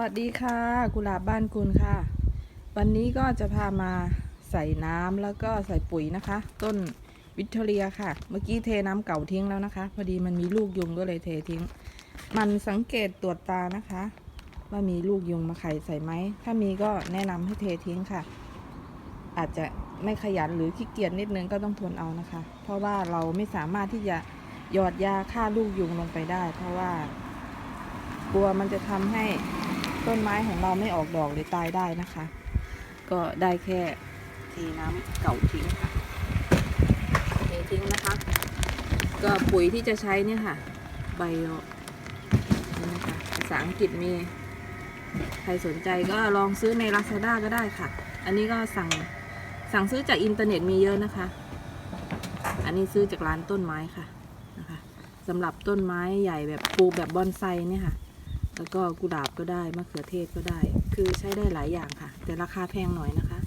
วัสดีค่ะ กุหลาบบ้านคุณค่ะ วันนี้ก็จะพามาใส่น้ำแล้วก็ใส่ปุ๋ยนะคะ ต้นวิกตอเรียค่ะ เมื่อกี้เทน้ำเก่าทิ้งแล้วนะคะ พอดีมันมีลูกยุงก็เลยเททิ้ง มันสังเกตตรวจตานะคะ ว่ามีลูกยุงมาไข่ใส่ไหม ถ้ามีก็แนะนำให้เททิ้งค่ะ อาจจะไม่ขยันหรือขี้เกียจนิดนึงก็ต้องทนเอานะคะ เพราะว่าเราไม่สามารถที่จะหยอดยาฆ่าลูกยุงลงไปได้ เพราะว่ากลัวมันจะทำให้ ต้นไม้ของเราไม่ออกดอกหรือตายได้นะคะ ก็ได้แค่เทน้ำเก่าทิ้งค่ะเททิ้งนะคะ ก็ปุ๋ยที่จะใช้เนี่ยค่ะไบโอนี่นะคะภาษาอังกฤษมี ใครสนใจก็ลองซื้อใน Lazada ก็ได้ค่ะ อันนี้ก็สั่งสั่งซื้อจากอินเทอร์เน็ตมีเยอะนะคะ อันนี้ซื้อจากร้านต้นไม้ค่ะนะคะสำหรับต้นไม้ใหญ่แบบปลูกแบบบอนไซเนี่ยค่ะ แล้วก็กุหลาบก็ได้มะเขือเทศก็ได้ คือใช้ได้หลายอย่างค่ะ แต่ราคาแพงหน่อยนะคะ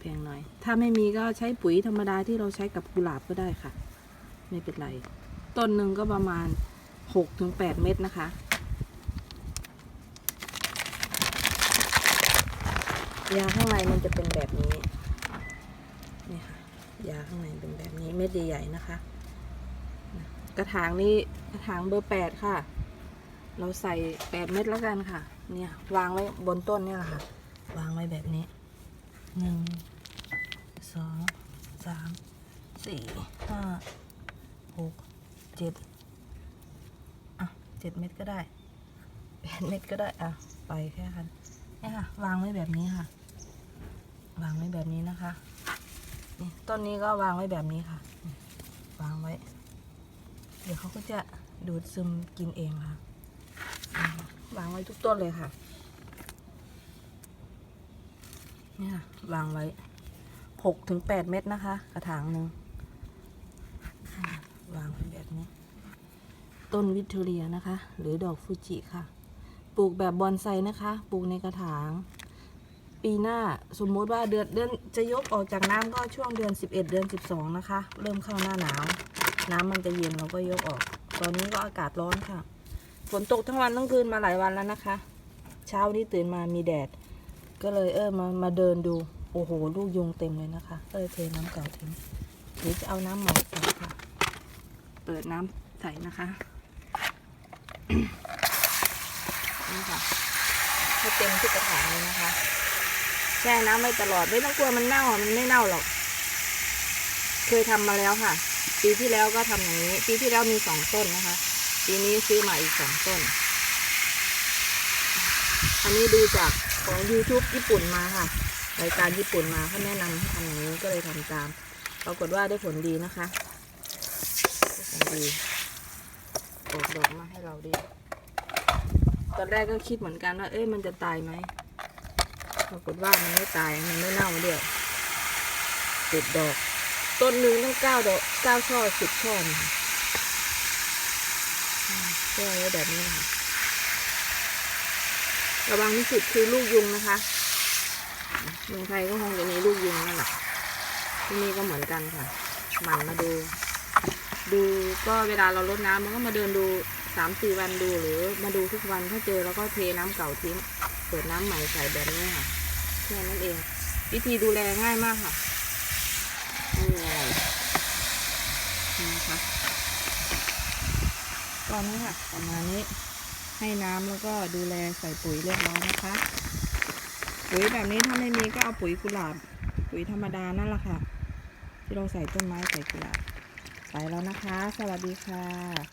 แพงหน่อย ถ้าไม่มีก็ใช้ปุ๋ยธรรมดาที่เราใช้กับกุหลาบก็ได้ค่ะ ไม่เป็นไร ต้นหนึ่งก็ประมาณ6-8เม็ดนะคะยาข้างในมันจะเป็นแบบนี้นี่ค่ะยาข้างในเป็นแบบนี้เม็ดใหญ่ๆนะคะ กระถางนี้กระถางเบอร์แปดค่ะ เราใส่แปดเม็ดแล้วกันค่ะ เนี่ยวางไว้บนต้นเนี่ยแหละค่ะ วางไว้แบบนี้หนึ่งสองสามสี่ห้าหกเจ็ดอะเจ็ดเม็ดก็ได้แปดเม็ดก็ได้อะไปแค่คันเนี่ยค่ะ วางไว้แบบนี้ค่ะ วางไว้แบบนี้นะคะนี่ต้นนี้ก็วางไว้แบบนี้ค่ะ วางไว้ เดี๋ยวเขาก็จะดูดซึมกินเองค่ะ วางไว้ทุกต้นเลยค่ะเนี่ยค่ะวางไว้หกถึงแปดเม็ดนะคะ กระถางหนึ่งวางแบบนี้ ต้นวิกตเรียนะคะ หรือดอกฟูจิค่ะ ปลูกแบบบอนไซนะคะ ปลูกในกระถาง ปีหน้าสมมติว่าเดือนเดือนจะยกออกจากน้ำก็ช่วงเดือน 11 เดือน 12 นะคะ เริ่มเข้าหน้าหนาว น้ำมันจะเย็นเราก็ยกออก ตอนนี้ก็อากาศร้อนค่ะ ฝนตกทั้งวันทั้งคืนมาหลายวันแล้วนะคะ เช้านี้ตื่นมามีแดด ก็เลยเออมามาเดินดู โอ้โห ลูกยุงเต็มเลยนะคะเลยเทน้ำเก่าทิ้งหรือจะเอาน้ำใหม่ใส่ค่ะ เปิดน้ำใส่นะคะนี่ค่ะให้เต็มทุกกระถางเลยนะคะ แช่น้ำไว้ตลอดไม่ต้องกลัวมันเน่ามันไม่เน่าหรอก เคยทำมาแล้วค่ะ ปีที่แล้วก็ทำอย่างนี้ ปีที่แล้วมีสองต้นนะคะ ปีนี้ซื้อมาอีกสองต้น อันนี้ดูจากของ YouTube ญี่ปุ่นมาค่ะ รายการญี่ปุ่นมาเขาแนะนำให้ทำอย่างนี้ก็เลยทำตาม ปรากฏว่าได้ผลดีนะคะได้ผลดีออกดอกมาให้เราดี ตอนแรกก็คิดเหมือนกันว่า เอ้ยมันจะตายไหม ปรากฏว่ามันไม่ตาย มันไม่เน่าด้วยติดดอก ต้นหนึ่งต้องเก้าดอกเก้าช่อสิบช่อนะคะ แช่ไว้แบบนี้นะคะระวังที่สุดคือลูกยุงนะคะเมืองไทยก็คงจะมีลูกยุงนั่นแหละที่นี่ก็เหมือนกันค่ะหมันมาดู ดูก็เวลาเราลดน้ำมันก็มาเดินดูสามสี่วันดูหรือมาดูทุกวันถ้าเจอเราก็เทน้ำเก่าทิ้งเปิดน้ำใหม่ใส่แบบนี้ค่ะแค่นั้นเอง วิธีดูแลง่ายมากค่ะไม่มีอะไรนี่นะคะ ตอนนี้ค่ะประมาณนี้ให้น้ำแล้วก็ดูแลใส่ปุ๋ยเรียบร้อยนะคะ ปุ๋ยแบบนี้ถ้าไม่มีก็เอาปุ๋ยกุหลาบ ปุ๋ยธรรมดานั่นแหละค่ะ ที่เราใส่ต้นไม้ใส่กุหลาบใส่แล้วนะคะ สวัสดีค่ะ